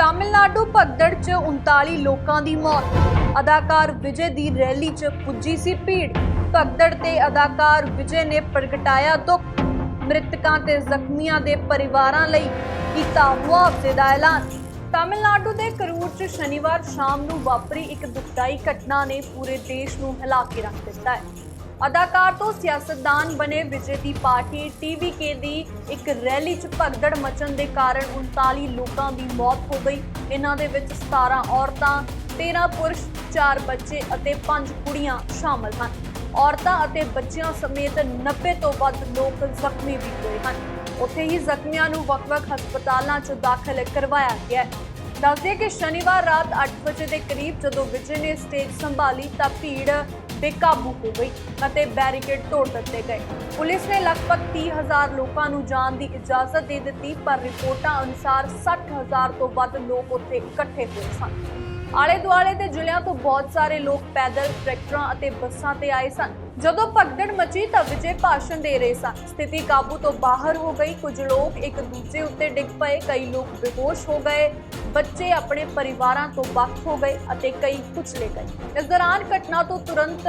ਤਾਮਿਲਨਾਡੂ ਭਗਦੜ 'ਚ 39 ਲੋਕਾਂ ਦੀ ਮੌਤ। ਅਦਾਕਾਰ ਵਿਜੇ ਦੀ ਰੈਲੀ 'ਚ ਪੁੱਜੀ ਸੀ ਭੀੜ। ਭਗਦੜ ਤੇ ਅਦਾਕਾਰ ਵਿਜੇ ਨੇ ਪ੍ਰਗਟਾਇਆ ਦੁੱਖ। ਮ੍ਰਿਤਕਾਂ ਤੇ ਜ਼ਖਮੀਆਂ ਦੇ ਪਰਿਵਾਰਾਂ ਲਈ ਕੀਤਾ ਮੁਆਵਜ਼ੇ ਦਾ ਐਲਾਨ। ਤਾਮਿਲਨਾਡੂ ਦੇ ਕਰੂਰ 'ਚ ਸ਼ਨੀਵਾਰ ਸ਼ਾਮ ਨੂੰ ਵਾਪਰੀ ਇੱਕ ਦੁਖਦਾਈ ਘਟਨਾ ਨੇ ਪੂਰੇ ਦੇਸ਼ ਨੂੰ ਹਿਲਾ ਕੇ ਰੱਖ ਦਿੱਤਾ ਹੈ। ਅਦਾਕਾਰ ਤੋਂ ਸਿਆਸਤਦਾਨ ਬਣੇ ਵਿਜੇ ਦੀ ਪਾਰਟੀ ਟੀਵੀਕੇ ਦੀ ਇੱਕ ਰੈਲੀ 'ਚ ਭਗਦੜ ਮਚਣ ਦੇ ਕਾਰਨ 39 ਲੋਕਾਂ ਦੀ ਮੌਤ ਹੋ ਗਈ। ਇਹਨਾਂ ਦੇ ਵਿੱਚ 17 ਔਰਤਾਂ 13 ਪੁਰਸ਼ 4 ਬੱਚੇ ਅਤੇ 5 ਕੁੜੀਆਂ ਸ਼ਾਮਲ ਹਨ। ਔਰਤਾਂ ਅਤੇ ਬੱਚਿਆਂ ਸਮੇਤ 90 ਤੋਂ ਵੱਧ ਲੋਕ ਜ਼ਖਮੀ ਵੀ ਹੋਏ ਹਨ। ਉੱਥੇ ਹੀ ਜ਼ਖਮੀਆਂ ਨੂੰ ਵੱਖ-ਵੱਖ ਹਸਪਤਾਲਾਂ 'ਚ ਦਾਖਲ ਕਰਵਾਇਆ ਗਿਆ ਹੈ। ਦੱਸਦੇ ਕਿ ਸ਼ਨੀਵਾਰ ਰਾਤ 8 ਵਜੇ ਦੇ ਕਰੀਬ ਜਦੋਂ ਵਿਜੇ ਨੇ ਸਟੇਜ ਸੰਭਾਲੀ ਤਾਂ ਭੀੜ ਬੇਕਾਬੂ ਹੋ ਗਈ ਅਤੇ ਬੈਰੀਕੇਡ ਤੋੜ ਦਿੱਤੇ ਗਏ। ਪੁਲਿਸ ਨੇ ਲਗਭਗ 30000 ਲੋਕਾਂ ਨੂੰ ਜਾਣ ਦੀ ਇਜਾਜ਼ਤ ਦੇ ਦਿੱਤੀ, ਪਰ ਰਿਪੋਰਟਾਂ ਅਨੁਸਾਰ 60000 ਤੋਂ ਵੱਧ ਲੋਕ ਉੱਥੇ ਇਕੱਠੇ ਹੋਏ ਸਨ। ਆਲੇ ਦੁਆਲੇ ਦੇ ਜ਼ਿਲ੍ਹਿਆਂ ਤੋਂ ਬਹੁਤ ਸਾਰੇ ਲੋਕ ਪੈਦਲ, ਟਰੈਕਟਰਾਂ ਅਤੇ ਬੱਸਾਂ ਤੇ ਆਏ ਸਨ। ਜਦੋਂ ਭਗਦੜ ਮਚੀ ਤਾਂ ਵਿਜੇ ਭਾਸ਼ਣ ਦੇ ਰਹੇ ਸਨ। ਸਥਿਤੀ ਕਾਬੂ ਤੋਂ ਬਾਹਰ ਹੋ ਗਈ। ਕੁਝ ਲੋਕ ਇੱਕ ਦੂਜੇ ਉੱਤੇ ਡਿੱਗ ਪਏ। ਕਈ ਲੋਕ ਬੇਹੋਸ਼ ਹੋ ਗਏ। ਬੱਚੇ ਆਪਣੇ ਪਰਿਵਾਰਾਂ ਤੋਂ ਵੱਖ ਹੋ ਗਏ ਅਤੇ ਕਈ ਕੁਚਲੇ ਗਏ। ਇਸ ਦੌਰਾਨ ਘਟਨਾ ਤੋਂ ਤੁਰੰਤ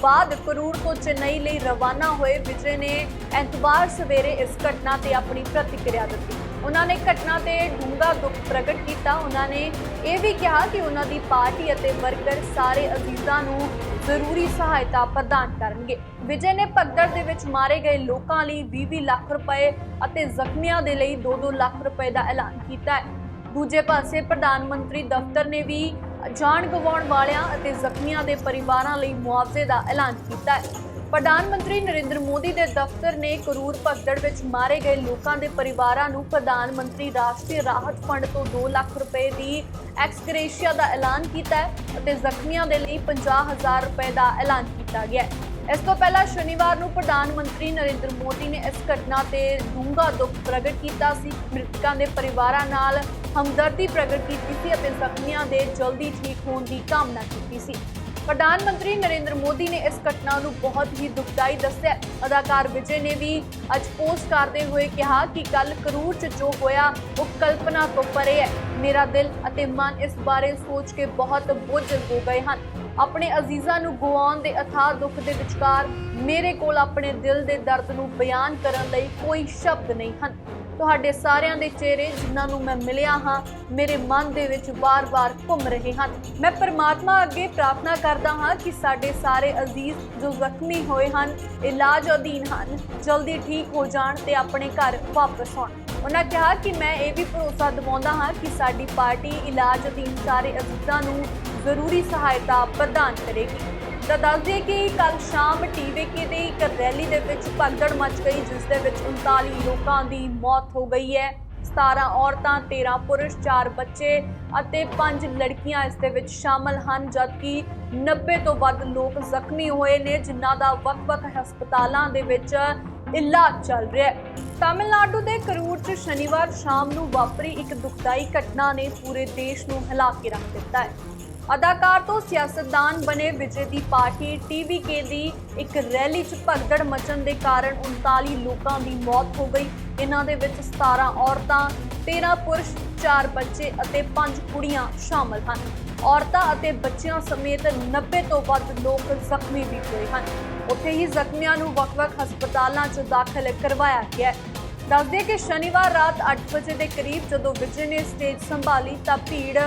ਬਾਅਦ ਕਰੂਰ ਤੋਂ ਚੇਨਈ ਲਈ ਰਵਾਨਾ ਹੋਏ ਵਿਜੇ ਨੇ ਐਤਵਾਰ ਸਵੇਰੇ ਇਸ ਘਟਨਾ ਤੇ ਆਪਣੀ ਪ੍ਰਤੀਕਿਰਿਆ ਦਿੱਤੀ। ਉਹਨਾਂ ਨੇ ਘਟਨਾ ਤੇ ਡੂੰਘਾ ਦੁੱਖ ਪ੍ਰਗਟ ਕੀਤਾ। ਉਹਨਾਂ ਨੇ ਇਹ ਵੀ ਕਿਹਾ ਕਿ ਉਹਨਾਂ ਦੀ ਪਾਰਟੀ ਅਤੇ ਵਰਕਰ ਸਾਰੇ ਅਜ਼ੀਜ਼ਾਂ ਨੂੰ ਜ਼ਰੂਰੀ ਸਹਾਇਤਾ ਪ੍ਰਦਾਨ ਕਰਨਗੇ। ਵਿਜੇ ਨੇ ਭਗਦੜ ਦੇ ਵਿੱਚ ਮਾਰੇ ਗਏ ਲੋਕਾਂ ਲਈ 20 ਲੱਖ ਰੁਪਏ ਅਤੇ ਜ਼ਖਮੀਆਂ ਦੇ ਲਈ 2-2 ਲੱਖ ਰੁਪਏ ਦਾ ਐਲਾਨ ਕੀਤਾ ਹੈ। ਦੂਜੇ ਪਾਸੇ ਪ੍ਰਧਾਨ ਮੰਤਰੀ ਦਫ਼ਤਰ ਨੇ ਵੀ ਜਾਨ ਗਵਾਉਣ ਵਾਲਿਆਂ ਅਤੇ ਜ਼ਖਮੀਆਂ ਦੇ ਪਰਿਵਾਰਾਂ ਲਈ ਮੁਆਵਜ਼ੇ ਦਾ ਐਲਾਨ ਕੀਤਾ ਹੈ। ਪ੍ਰਧਾਨ ਮੰਤਰੀ ਨਰਿੰਦਰ ਮੋਦੀ ਦੇ ਦਫ਼ਤਰ ਨੇ ਕਰੂਰ ਭਗਦੜ ਵਿੱਚ ਮਾਰੇ ਗਏ ਲੋਕਾਂ ਦੇ ਪਰਿਵਾਰਾਂ ਨੂੰ ਪ੍ਰਧਾਨ ਮੰਤਰੀ ਰਾਸ਼ਟਰੀ ਰਾਹਤ ਫੰਡ ਤੋਂ 2 ਲੱਖ ਰੁਪਏ ਦੀ ਐਕਸਗ੍ਰੇਸ਼ੀਆ ਦਾ ਐਲਾਨ ਕੀਤਾ ਹੈ ਅਤੇ ਜ਼ਖਮੀਆਂ ਦੇ ਲਈ 50000 ਰੁਪਏ ਦਾ ਐਲਾਨ ਕੀਤਾ ਗਿਆ ਹੈ। ਇਸ ਤੋਂ ਪਹਿਲਾਂ ਸ਼ਨੀਵਾਰ ਨੂੰ ਪ੍ਰਧਾਨ ਮੰਤਰੀ ਨਰਿੰਦਰ ਮੋਦੀ ਨੇ ਇਸ ਘਟਨਾ ਤੇ ਡੂੰਘਾ ਦੁੱਖ ਪ੍ਰਗਟ ਕੀਤਾ ਸੀ। ਮ੍ਰਿਤਕਾਂ ਦੇ ਪਰਿਵਾਰਾਂ ਨਾਲ ਹਮਦਰਦੀ ਪ੍ਰਗਟ ਕੀਤੀ ਸੀ ਅਤੇ ਜ਼ਖਮੀਆਂ ਦੇ ਜਲਦੀ ਠੀਕ ਹੋਣ ਦੀ ਕਾਮਨਾ ਕੀਤੀ ਸੀ। ਪ੍ਰਧਾਨ ਮੰਤਰੀ ਨਰਿੰਦਰ ਮੋਦੀ ਨੇ ਇਸ ਘਟਨਾ ਨੂੰ ਬਹੁਤ ਹੀ ਦੁਖਦਾਈ ਦੱਸਿਆ। ਅਦਾਕਾਰ ਵਿਜੇ ਨੇ ਵੀ ਅੱਜ ਪੋਸਟ ਕਰਦੇ ਹੋਏ ਕਿਹਾ ਕਿ ਕੱਲ ਕਰੂਰ 'ਚ ਜੋ ਹੋਇਆ, ਉਹ ਕਲਪਨਾ ਤੋਂ ਪਰੇ ਹੈ। ਮੇਰਾ ਦਿਲ ਅਤੇ ਮਨ ਇਸ ਬਾਰੇ ਸੋਚ ਕੇ ਬਹੁਤ ਬੋਝ ਹੋ ਗਏ ਹਨ। ਆਪਣੇ ਅਜ਼ੀਜ਼ਾਂ ਨੂੰ ਗਵਾਉਣ ਦੇ ਅਥਾਹ ਦੁੱਖ ਦੇ ਵਿਚਕਾਰ ਮੇਰੇ ਕੋਲ ਆਪਣੇ ਦਿਲ ਦੇ ਦਰਦ ਨੂੰ ਬਿਆਨ ਕਰਨ ਲਈ ਕੋਈ ਸ਼ਬਦ ਨਹੀਂ ਹਨ। ਤੁਹਾਡੇ ਸਾਰਿਆਂ ਦੇ ਚਿਹਰੇ ਜਿਨ੍ਹਾਂ ਨੂੰ ਮੈਂ ਮਿਲਿਆ ਹਾਂ, ਮੇਰੇ ਮਨ ਦੇ ਵਿੱਚ ਵਾਰ-ਵਾਰ ਘੁੰਮ ਰਹੇ ਹਨ। ਮੈਂ ਪਰਮਾਤਮਾ ਅੱਗੇ ਪ੍ਰਾਰਥਨਾ ਕਰਦਾ ਹਾਂ ਕਿ ਸਾਡੇ ਸਾਰੇ ਅਜ਼ੀਜ਼ ਜੋ ਜ਼ਖਮੀ ਹੋਏ ਹਨ, ਇਲਾਜ ਅਧੀਨ ਹਨ, ਜਲਦੀ ਠੀਕ ਹੋ ਜਾਣ ਤੇ ਆਪਣੇ ਘਰ ਵਾਪਸ ਆਉਣ। ਉਹਨਾਂ ਕਿਹਾ ਕਿ ਮੈਂ ਇਹ ਵੀ ਭਰੋਸਾ ਦਿਵਾਉਂਦਾ ਹਾਂ ਕਿ ਸਾਡੀ ਪਾਰਟੀ ਇਲਾਜ ਅਧੀਨ ਸਾਰੇ ਅਜ਼ੀਜ਼ਾਂ ਨੂੰ ਜ਼ਰੂਰੀ ਸਹਾਇਤਾ ਪ੍ਰਦਾਨ ਕਰੇਗੀ। ਤਾਂ ਦੱਸ ਦਈਏ ਕਿ ਕੱਲ ਸ਼ਾਮ ਟੀਵੀਕੇ ਦੀ ਇੱਕ ਰੈਲੀ ਦੇ ਵਿੱਚ ਭਗਦੜ ਮਚ ਗਈ, ਜਿਸ ਦੇ ਵਿੱਚ 39 ਲੋਕਾਂ ਦੀ ਮੌਤ ਹੋ ਗਈ ਹੈ। 17 ਔਰਤਾਂ 13 ਪੁਰਸ਼ 4 ਬੱਚੇ ਅਤੇ 5 ਲੜਕੀਆਂ ਇਸ ਦੇ ਵਿੱਚ ਸ਼ਾਮਲ ਹਨ, ਜਦਕਿ 90 ਤੋਂ ਵੱਧ ਲੋਕ ਜ਼ਖਮੀ ਹੋਏ ਨੇ, ਜਿਨ੍ਹਾਂ ਦਾ ਵੱਖ-ਵੱਖ ਹਸਪਤਾਲਾਂ ਦੇ ਵਿੱਚ ਇਲਾਜ ਚੱਲ ਰਿਹਾ ਹੈ। ਤਾਮਿਲਨਾਡੂ ਦੇ ਕਰੂਰ 'ਚ ਸ਼ਨੀਵਾਰ ਸ਼ਾਮ ਨੂੰ ਵਾਪਰੀ ਇੱਕ ਦੁਖਦਾਈ ਘਟਨਾ ਨੇ ਪੂਰੇ ਦੇਸ਼ ਨੂੰ ਹਿਲਾ ਕੇ ਰੱਖ ਦਿੱਤਾ ਹੈ। ਅਦਾਕਾਰ ਤੋਂ ਸਿਆਸਤਦਾਨ ਬਣੇ ਵਿਜੇ ਦੀ ਪਾਰਟੀ ਟੀਵੀਕੇ ਦੀ ਇੱਕ ਰੈਲੀ 'ਚ ਭਗਦੜ ਮਚਣ ਦੇ ਕਾਰਨ 39 ਲੋਕਾਂ ਦੀ ਮੌਤ ਹੋ ਗਈ। ਇਹਨਾਂ ਦੇ ਵਿੱਚ 17 ਔਰਤਾਂ 13 ਪੁਰਸ਼ 4 ਬੱਚੇ ਅਤੇ 5 ਕੁੜੀਆਂ ਸ਼ਾਮਲ ਹਨ। ਔਰਤਾਂ ਅਤੇ ਬੱਚਿਆਂ ਸਮੇਤ 90 ਤੋਂ ਵੱਧ ਲੋਕ ਜ਼ਖਮੀ ਵੀ ਹੋਏ ਹਨ। ਉੱਥੇ ਹੀ ਜ਼ਖਮੀਆਂ ਨੂੰ ਵੱਖ-ਵੱਖ ਹਸਪਤਾਲਾਂ 'ਚ ਦਾਖਲ ਕਰਵਾਇਆ ਗਿਆ ਹੈ। ਦੱਸਦੇ ਕਿ ਸ਼ਨੀਵਾਰ ਰਾਤ 8 ਵਜੇ ਦੇ ਕਰੀਬ ਜਦੋਂ ਵਿਜੇ ਨੇ ਸਟੇਜ ਸੰਭਾਲੀ ਤਾਂ ਭੀੜ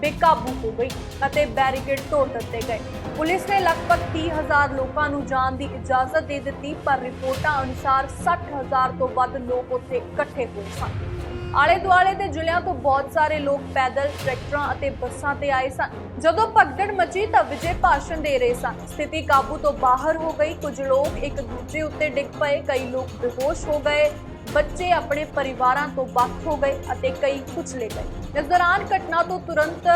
ਬੇਕਾਬੂ ਹੋ ਗਈ ਅਤੇ ਬੈਰੀਕੇਡ ਤੋੜ ਦਿੱਤੇ ਗਏ। ਪੁਲਿਸ ਨੇ ਲਗਭਗ 30000 ਲੋਕਾਂ ਨੂੰ ਜਾਣ ਦੀ ਇਜਾਜ਼ਤ ਦੇ ਦਿੱਤੀ, ਪਰ ਰਿਪੋਰਟਾਂ ਅਨੁਸਾਰ 60000 ਤੋਂ ਵੱਧ ਲੋਕ ਉੱਥੇ ਇਕੱਠੇ ਹੋਏ ਸਨ। ਆਲੇ ਦੁਆਲੇ ਦੇ ਜ਼ਿਲ੍ਹਿਆਂ ਤੋਂ ਬਹੁਤ ਸਾਰੇ ਲੋਕ ਪੈਦਲ, ਟਰੈਕਟਰਾਂ ਅਤੇ ਬੱਸਾਂ ਤੇ ਆਏ ਸਨ। ਜਦੋਂ ਭਗਦੜ ਮਚੀ ਤਾਂ ਵਿਜੇ ਭਾਸ਼ਣ ਦੇ ਰਹੇ ਸਨ। ਸਥਿਤੀ ਕਾਬੂ ਤੋਂ ਬਾਹਰ ਹੋ ਗਈ। ਕੁਝ ਲੋਕ ਇੱਕ ਦੂਜੇ ਉੱਤੇ ਡਿੱਗ ਪਏ, ਕਈ ਲੋਕ ਬੇਹੋਸ਼ ਹੋ ਗਏ। ਬੱਚੇ ਆਪਣੇ ਪਰਿਵਾਰਾਂ ਤੋਂ ਵੱਖ ਹੋ ਗਏ ਅਤੇ ਕਈ ਕੁਚਲੇ ਗਏ। ਇਸ ਦੌਰਾਨ ਘਟਨਾ ਤੋਂ ਤੁਰੰਤ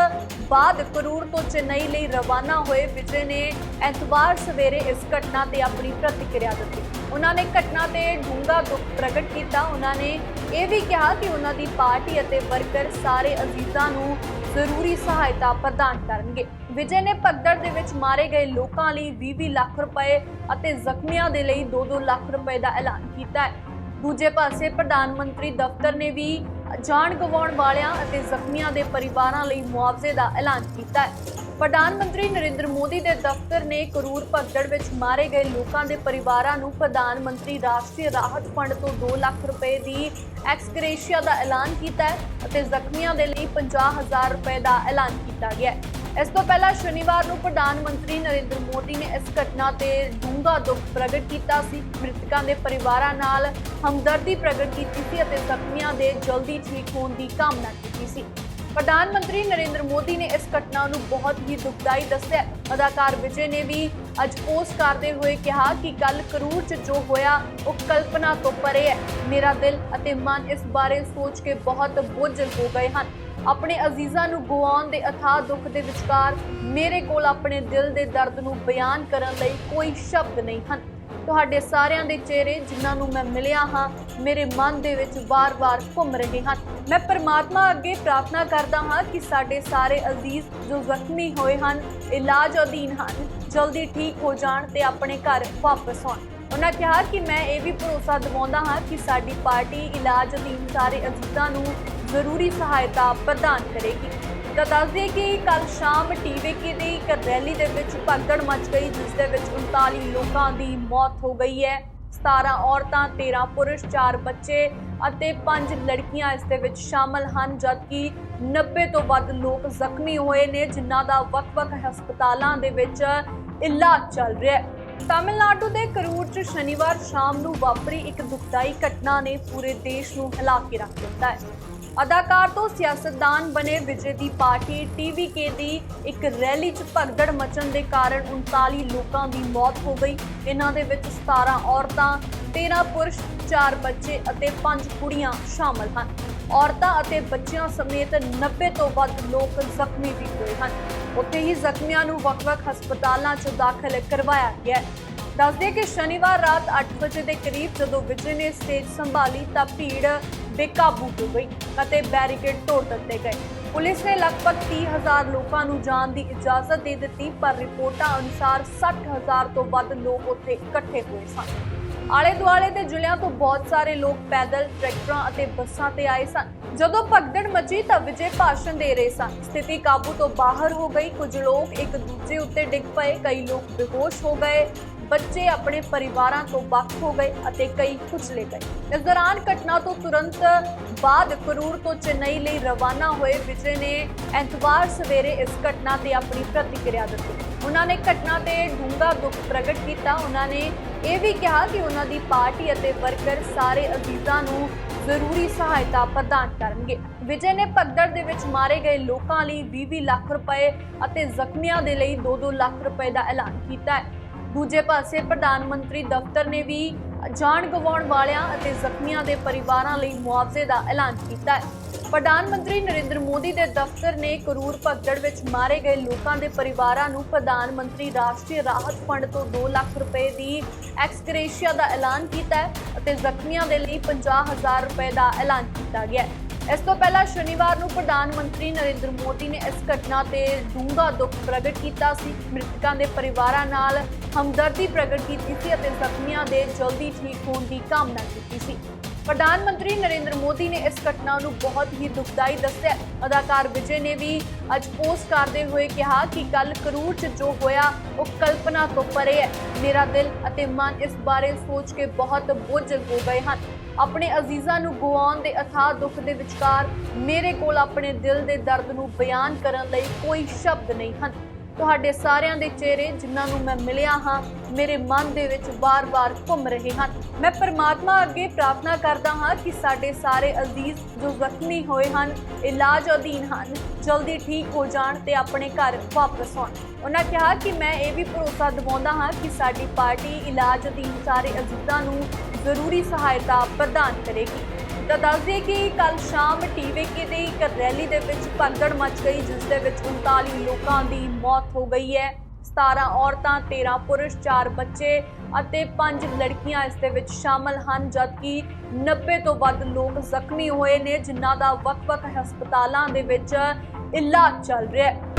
ਬਾਅਦ ਕਰੂਰ ਤੋਂ ਚੇਨਈ ਲਈ ਰਵਾਨਾ ਹੋਏ ਵਿਜੇ ਨੇ ਐਤਵਾਰ ਸਵੇਰੇ ਇਸ ਘਟਨਾ ਤੇ ਆਪਣੀ ਪ੍ਰਤੀਕਿਰਿਆ ਦਿੱਤੀ। ਉਹਨਾਂ ਨੇ ਘਟਨਾ ਤੇ ਡੂੰਘਾ ਦੁੱਖ ਪ੍ਰਗਟ ਕੀਤਾ। ਉਹਨਾਂ ਨੇ ਇਹ ਵੀ ਕਿਹਾ ਕਿ ਉਹਨਾਂ ਦੀ ਪਾਰਟੀ ਅਤੇ ਵਰਕਰ ਸਾਰੇ ਅਜ਼ੀਜ਼ਾਂ ਨੂੰ ਜ਼ਰੂਰੀ ਸਹਾਇਤਾ ਪ੍ਰਦਾਨ ਕਰਨਗੇ। ਵਿਜੇ ਨੇ ਭਗਦੜ ਦੇ ਵਿੱਚ ਮਾਰੇ ਗਏ ਲੋਕਾਂ ਲਈ 20 ਲੱਖ ਰੁਪਏ ਅਤੇ ਜ਼ਖਮੀਆਂ ਦੇ ਲਈ 2-2 ਲੱਖ ਰੁਪਏ ਦਾ ਐਲਾਨ ਕੀਤਾ ਹੈ। ਦੂਜੇ ਪਾਸੇ ਪ੍ਰਧਾਨ ਮੰਤਰੀ ਦਫ਼ਤਰ ਨੇ ਵੀ ਜਾਨ ਗਵਾਉਣ ਵਾਲਿਆਂ ਅਤੇ ਜ਼ਖਮੀਆਂ ਦੇ ਪਰਿਵਾਰਾਂ ਲਈ ਮੁਆਵਜ਼ੇ ਦਾ ਐਲਾਨ ਕੀਤਾ ਹੈ। ਪ੍ਰਧਾਨ ਮੰਤਰੀ ਨਰਿੰਦਰ ਮੋਦੀ ਦੇ ਦਫ਼ਤਰ ਨੇ ਕਰੂਰ ਭਗਦੜ ਵਿੱਚ ਮਾਰੇ ਗਏ ਲੋਕਾਂ ਦੇ ਪਰਿਵਾਰਾਂ ਨੂੰ ਪ੍ਰਧਾਨ ਮੰਤਰੀ ਰਾਸ਼ਟਰੀ ਰਾਹਤ ਫੰਡ ਤੋਂ 2 ਲੱਖ ਰੁਪਏ ਦੀ ਐਕਸਗ੍ਰੇਸ਼ੀਆ ਦਾ ਐਲਾਨ ਕੀਤਾ ਹੈ ਅਤੇ ਜ਼ਖਮੀਆਂ ਦੇ ਲਈ 50000 ਰੁਪਏ ਦਾ ਐਲਾਨ ਕੀਤਾ ਗਿਆ ਹੈ। ਇਸ ਤੋਂ ਪਹਿਲਾਂ ਸ਼ਨੀਵਾਰ ਨੂੰ ਪ੍ਰਧਾਨ ਮੰਤਰੀ ਨਰਿੰਦਰ ਮੋਦੀ ਨੇ ਇਸ ਘਟਨਾ ਤੇ ਡੂੰਘਾ ਦੁੱਖ ਪ੍ਰਗਟ ਕੀਤਾ ਸੀ। ਮ੍ਰਿਤਕਾਂ ਦੇ ਪਰਿਵਾਰਾਂ ਨਾਲ ਹਮਦਰਦੀ ਪ੍ਰਗਟ ਕੀਤੀ ਸੀ ਅਤੇ ਜ਼ਖਮੀਆਂ ਦੇ ਜਲਦੀ ਠੀਕ ਹੋਣ ਦੀ ਕਾਮਨਾ ਕੀਤੀ ਸੀ। ਪ੍ਰਧਾਨ ਮੰਤਰੀ ਨਰਿੰਦਰ ਮੋਦੀ ਨੇ ਇਸ ਘਟਨਾ ਨੂੰ ਬਹੁਤ ਹੀ ਦੁਖਦਾਈ ਦੱਸਿਆ। ਅਦਾਕਾਰ ਵਿਜੇ ਨੇ ਵੀ ਅੱਜ ਪੋਸਟ ਕਰਦੇ ਹੋਏ ਕਿਹਾ ਕਿ ਕੱਲ ਕਰੂਰ 'ਚ ਜੋ ਹੋਇਆ, ਉਹ ਕਲਪਨਾ ਤੋਂ ਪਰੇ ਹੈ। ਮੇਰਾ ਦਿਲ ਅਤੇ ਮਨ ਇਸ ਬਾਰੇ ਸੋਚ ਕੇ ਬਹੁਤ ਬੋਝਲ ਹੋ ਗਏ ਹਨ। ਆਪਣੇ ਅਜ਼ੀਜ਼ਾਂ ਨੂੰ ਗਵਾਉਣ ਦੇ ਅਥਾਹ ਦੁੱਖ ਦੇ ਵਿਚਕਾਰ ਮੇਰੇ ਕੋਲ ਆਪਣੇ ਦਿਲ ਦੇ ਦਰਦ ਨੂੰ ਬਿਆਨ ਕਰਨ ਲਈ ਕੋਈ ਸ਼ਬਦ ਨਹੀਂ ਹਨ। ਤੁਹਾਡੇ ਸਾਰਿਆਂ ਦੇ ਚਿਹਰੇ ਜਿਨ੍ਹਾਂ ਨੂੰ ਮੈਂ ਮਿਲਿਆ ਹਾਂ, ਮੇਰੇ ਮਨ ਦੇ ਵਿੱਚ ਵਾਰ-ਵਾਰ ਘੁੰਮ ਰਹੇ ਹਨ। ਮੈਂ ਪਰਮਾਤਮਾ ਅੱਗੇ ਪ੍ਰਾਰਥਨਾ ਕਰਦਾ ਹਾਂ ਕਿ ਸਾਡੇ ਸਾਰੇ ਅਜ਼ੀਜ਼ ਜੋ ਜ਼ਖਮੀ ਹੋਏ ਹਨ, ਇਲਾਜ ਅਧੀਨ ਹਨ, ਜਲਦੀ ਠੀਕ ਹੋ ਜਾਣ ਤੇ ਆਪਣੇ ਘਰ ਵਾਪਸ ਆਉਣ। ਉਹਨਾਂ ਕਿਹਾ ਕਿ ਮੈਂ ਇਹ ਵੀ ਭਰੋਸਾ ਦਿਵਾਉਂਦਾ ਹਾਂ ਕਿ ਸਾਡੀ ਪਾਰਟੀ ਇਲਾਜ ਅਧੀਨ ਸਾਰੇ ਅਜੀਤਾਂ ਨੂੰ ਜ਼ਰੂਰੀ ਸਹਾਇਤਾ ਪ੍ਰਦਾਨ ਕਰੇਗੀ। ਤਾਂ ਦੱਸ ਕਿ ਕੱਲ ਸ਼ਾਮ ਟੀਵੇਕੇ ਦੀ ਇੱਕ ਰੈਲੀ ਦੇ ਵਿੱਚ ਭਗਦੜ ਮਚ ਗਈ, ਜਿਸ ਦੇ ਵਿੱਚ 39 ਲੋਕਾਂ ਦੀ ਮੌਤ ਹੋ ਗਈ ਹੈ। 17 ਔਰਤਾਂ 13 ਪੁਰਸ਼ 4 ਬੱਚੇ ਅਤੇ 5 ਲੜਕੀਆਂ ਇਸ ਦੇ ਵਿੱਚ ਸ਼ਾਮਲ ਹਨ, ਜਦਕਿ 90 ਤੋਂ ਵੱਧ ਲੋਕ ਜ਼ਖਮੀ ਹੋਏ ਨੇ, ਜਿਨ੍ਹਾਂ ਦਾ ਵੱਖ-ਵੱਖ ਹਸਪਤਾਲਾਂ ਦੇ ਵਿੱਚ ਇਲਾਜ ਚੱਲ ਰਿਹਾ ਹੈ। ਤਾਮਿਲਨਾਡੂ ਦੇ ਕਰੂਰ 'ਚ ਸ਼ਨੀਵਾਰ ਸ਼ਾਮ ਨੂੰ ਵਾਪਰੀ ਇੱਕ ਦੁਖਦਾਈ ਘਟਨਾ ਨੇ ਪੂਰੇ ਦੇਸ਼ ਨੂੰ ਹਿਲਾ ਕੇ ਰੱਖ ਦਿੱਤਾ ਹੈ। ਅਦਾਕਾਰ ਤੋਂ ਸਿਆਸਤਦਾਨ ਬਣੇ ਵਿਜੇ ਦੀ ਪਾਰਟੀ ਟੀਵੀਕੇ ਦੀ ਇੱਕ ਰੈਲੀ 'ਚ ਭਗਦੜ ਮਚਣ ਦੇ ਕਾਰਨ 39 ਲੋਕਾਂ ਦੀ ਮੌਤ ਹੋ ਗਈ। ਇਹਨਾਂ ਦੇ ਵਿੱਚ 17 ਔਰਤਾਂ 13 ਪੁਰਸ਼ 4 ਬੱਚੇ ਅਤੇ 5 ਕੁੜੀਆਂ ਸ਼ਾਮਲ ਹਨ। ਔਰਤਾਂ ਅਤੇ ਬੱਚਿਆਂ ਸਮੇਤ 90 ਤੋਂ ਵੱਧ ਲੋਕ ਜ਼ਖਮੀ ਵੀ ਹੋਏ ਹਨ। ਉੱਥੇ ਹੀ ਜ਼ਖਮੀਆਂ ਨੂੰ ਵੱਖ-ਵੱਖ ਹਸਪਤਾਲਾਂ 'ਚ ਦਾਖਲ ਕਰਵਾਇਆ ਗਿਆ ਹੈ। ਦੱਸਦੇ ਕਿ ਸ਼ਨੀਵਾਰ ਰਾਤ 8 ਵਜੇ ਦੇ ਕਰੀਬ ਜਦੋਂ ਵਿਜੇ ਨੇ ਸਟੇਜ ਸੰਭਾਲੀ ਤਾਂ ਭੀੜ ਬੇਕਾਬੂ ਹੋ ਗਈ ਅਤੇ ਬੈਰੀਕੇਡ ਤੋੜ ਦਿੱਤੇ ਗਏ। ਪੁਲਿਸ ਨੇ ਲਗਭਗ 30000 ਲੋਕਾਂ ਨੂੰ ਜਾਣ ਦੀ ਇਜਾਜ਼ਤ ਦੇ ਦਿੱਤੀ, ਪਰ ਰਿਪੋਰਟਾਂ ਅਨੁਸਾਰ 60000 ਤੋਂ ਵੱਧ ਲੋਕ ਉੱਥੇ ਇਕੱਠੇ ਹੋਏ ਸਨ। ਆਲੇ ਦੁਆਲੇ ਦੇ ਜ਼ਿਲ੍ਹਿਆਂ ਤੋਂ ਬਹੁਤ ਸਾਰੇ ਲੋਕ ਪੈਦਲ, ਟਰੈਕਟਰਾਂ ਅਤੇ ਬੱਸਾਂ ਤੇ ਆਏ ਸਨ। ਜਦੋਂ ਭਗਦੜ ਮਚੀ ਤਾਂ ਵਿਜੇ ਭਾਸ਼ਣ ਦੇ ਰਹੇ ਸਨ। ਸਥਿਤੀ ਕਾਬੂ ਤੋਂ ਬਾਹਰ ਹੋ ਗਈ। ਕੁਝ ਲੋਕ ਇੱਕ ਦੂਜੇ ਉੱਤੇ ਡਿੱਗ ਪਏ। ਕਈ ਲੋਕ ਬੇਹੋਸ਼ ਹੋ ਗਏ। ਬੱਚੇ ਆਪਣੇ ਪਰਿਵਾਰਾਂ ਤੋਂ ਵੱਖ ਹੋ ਗਏ ਅਤੇ ਕਈ ਕੁਚਲੇ ਗਏ ਇਸ ਦੌਰਾਨ ਘਟਨਾ ਤੋਂ ਤੁਰੰਤ ਬਾਅਦ ਕਰੂਰ ਤੋਂ ਚੇਨਈ ਲਈ ਰਵਾਨਾ ਹੋਏ ਵਿਜੇ ਨੇ ਐਤਵਾਰ ਸਵੇਰੇ ਇਸ ਘਟਨਾ ਤੇ ਆਪਣੀ ਪ੍ਰਤੀਕਿਰਿਆ ਦਿੱਤੀ। ਉਹਨਾਂ ਨੇ ਘਟਨਾ ਤੇ ਡੂੰਘਾ ਦੁੱਖ ਪ੍ਰਗਟ ਕੀਤਾ। ਉਹਨਾਂ ਨੇ ਇਹ ਵੀ ਕਿਹਾ ਕਿ ਉਹਨਾਂ ਦੀ ਪਾਰਟੀ ਅਤੇ ਵਰਕਰ ਸਾਰੇ ਅਜ਼ੀਜ਼ਾਂ ਨੂੰ ਜ਼ਰੂਰੀ ਸਹਾਇਤਾ ਪ੍ਰਦਾਨ ਕਰਨਗੇ। ਵਿਜੇ ਨੇ ਭਗਦੜ ਦੇ ਵਿੱਚ ਮਾਰੇ ਗਏ ਲੋਕਾਂ ਲਈ 20 ਲੱਖ ਰੁਪਏ ਅਤੇ ਜ਼ਖਮੀਆਂ ਦੇ ਲਈ 2-2 ਲੱਖ ਰੁਪਏ ਦਾ ਐਲਾਨ ਕੀਤਾ ਹੈ। ਦੂਜੇ ਪਾਸੇ ਪ੍ਰਧਾਨ ਮੰਤਰੀ ਦਫ਼ਤਰ ਨੇ ਵੀ ਜਾਨ ਗਵਾਉਣ ਵਾਲਿਆਂ ਅਤੇ ਜ਼ਖਮੀਆਂ ਦੇ ਪਰਿਵਾਰਾਂ ਲਈ ਮੁਆਵਜ਼ੇ ਦਾ ਐਲਾਨ ਕੀਤਾ ਹੈ। ਪ੍ਰਧਾਨ ਮੰਤਰੀ ਨਰਿੰਦਰ ਮੋਦੀ ਦੇ ਦਫ਼ਤਰ ਨੇ ਕਰੂਰ ਭਗਦੜ ਵਿੱਚ ਮਾਰੇ ਗਏ ਲੋਕਾਂ ਦੇ ਪਰਿਵਾਰਾਂ ਨੂੰ ਪ੍ਰਧਾਨ ਮੰਤਰੀ ਰਾਸ਼ਟਰੀ ਰਾਹਤ ਫੰਡ ਤੋਂ 2 ਲੱਖ ਰੁਪਏ ਦੀ ਐਕਸਕ੍ਰੇਸ਼ੀਆ ਦਾ ਐਲਾਨ ਕੀਤਾ ਹੈ ਅਤੇ ਜ਼ਖਮੀਆਂ ਦੇ ਲਈ 50000 ਰੁਪਏ ਦਾ ਐਲਾਨ ਕੀਤਾ ਗਿਆ ਹੈ। ਇਸ ਤੋਂ ਪਹਿਲਾਂ ਸ਼ਨੀਵਾਰ ਨੂੰ ਪ੍ਰਧਾਨ ਮੰਤਰੀ ਨਰਿੰਦਰ ਮੋਦੀ ਨੇ ਇਸ ਘਟਨਾ ਤੇ ਡੂੰਘਾ ਦੁੱਖ ਪ੍ਰਗਟ ਕੀਤਾ ਸੀ। ਮ੍ਰਿਤਕਾਂ ਦੇ ਪਰਿਵਾਰਾਂ ਨਾਲ ਹਮਦਰਦੀ ਪ੍ਰਗਟ ਕੀਤੀ ਸੀ ਅਤੇ ਜ਼ਖਮੀਆਂ ਦੇ ਜਲਦੀ ਠੀਕ ਹੋਣ ਦੀ ਕਾਮਨਾ ਕੀਤੀ ਸੀ। ਪ੍ਰਧਾਨ ਮੰਤਰੀ ਨਰਿੰਦਰ ਮੋਦੀ ਨੇ ਇਸ ਘਟਨਾ ਨੂੰ ਬਹੁਤ ਹੀ ਦੁਖਦਾਈ ਦੱਸਿਆ। ਅਦਾਕਾਰ ਵਿਜੇ ਨੇ ਵੀ ਅੱਜ ਪੋਸਟ ਕਰਦੇ ਹੋਏ ਕਿਹਾ ਕਿ ਕੱਲ ਕਰੂਰ 'ਚ ਜੋ ਹੋਇਆ, ਉਹ ਕਲਪਨਾ ਤੋਂ ਪਰੇ ਹੈ। ਮੇਰਾ ਦਿਲ ਅਤੇ ਮਨ ਇਸ ਬਾਰੇ ਸੋਚ ਕੇ ਬਹੁਤ ਬੋਝਲ ਹੋ ਗਏ ਹਨ। ਆਪਣੇ ਅਜ਼ੀਜ਼ਾਂ ਨੂੰ ਗਵਾਉਣ ਦੇ ਅਥਾਹ ਦੁੱਖ ਦੇ ਵਿਚਕਾਰ ਮੇਰੇ ਕੋਲ ਆਪਣੇ ਦਿਲ ਦੇ ਦਰਦ ਨੂੰ ਬਿਆਨ ਕਰਨ ਲਈ ਕੋਈ ਸ਼ਬਦ ਨਹੀਂ ਹਨ। ਤੁਹਾਡੇ ਸਾਰਿਆਂ ਦੇ ਚਿਹਰੇ ਜਿਨ੍ਹਾਂ ਨੂੰ ਮੈਂ ਮਿਲਿਆ ਹਾਂ, ਮੇਰੇ ਮਨ ਦੇ ਵਿੱਚ ਵਾਰ-ਵਾਰ ਘੁੰਮ ਰਹੇ ਹਨ। ਮੈਂ ਪਰਮਾਤਮਾ ਅੱਗੇ ਪ੍ਰਾਰਥਨਾ ਕਰਦਾ ਹਾਂ ਕਿ ਸਾਡੇ ਸਾਰੇ ਅਜ਼ੀਜ਼ ਜੋ ਜ਼ਖਮੀ ਹੋਏ ਹਨ, ਇਲਾਜ ਅਧੀਨ ਹਨ, ਜਲਦੀ ਠੀਕ ਹੋ ਜਾਣ ਤੇ ਆਪਣੇ ਘਰ ਵਾਪਸ ਆਉਣ। ਉਹਨਾਂ ਕਿਹਾ ਕਿ ਮੈਂ ਇਹ ਵੀ ਭਰੋਸਾ ਦਿਵਾਉਂਦਾ ਹਾਂ ਕਿ ਸਾਡੀ ਪਾਰਟੀ ਇਲਾਜ ਅਧੀਨ ਸਾਰੇ ਅਜ਼ੀਜ਼ਾਂ ਨੂੰ ਜ਼ਰੂਰੀ ਸਹਾਇਤਾ ਪ੍ਰਦਾਨ ਕਰੇਗੀ। ਤਾਂ ਦੱਸ ਦਈਏ ਕਿ ਕੱਲ ਸ਼ਾਮ ਟੀਵੇਕੇ ਦੀ ਇੱਕ ਰੈਲੀ ਦੇ ਵਿੱਚ ਭਗਦੜ ਮਚ ਗਈ, ਜਿਸ ਦੇ ਵਿੱਚ 39 ਲੋਕਾਂ ਦੀ ਮੌਤ ਹੋ ਗਈ ਹੈ। 17 ਔਰਤਾਂ 13 ਪੁਰਸ਼ 4 ਬੱਚੇ ਅਤੇ 5 ਲੜਕੀਆਂ ਇਸ ਦੇ ਵਿੱਚ ਸ਼ਾਮਲ ਹਨ, ਜਦਕਿ 90 ਤੋਂ ਵੱਧ ਲੋਕ ਜ਼ਖਮੀ ਹੋਏ ਨੇ, ਜਿਨ੍ਹਾਂ ਦਾ ਵੱਖ-ਵੱਖ ਹਸਪਤਾਲਾਂ ਦੇ ਵਿੱਚ ਇਲਾਜ ਚੱਲ ਰਿਹਾ ਹੈ।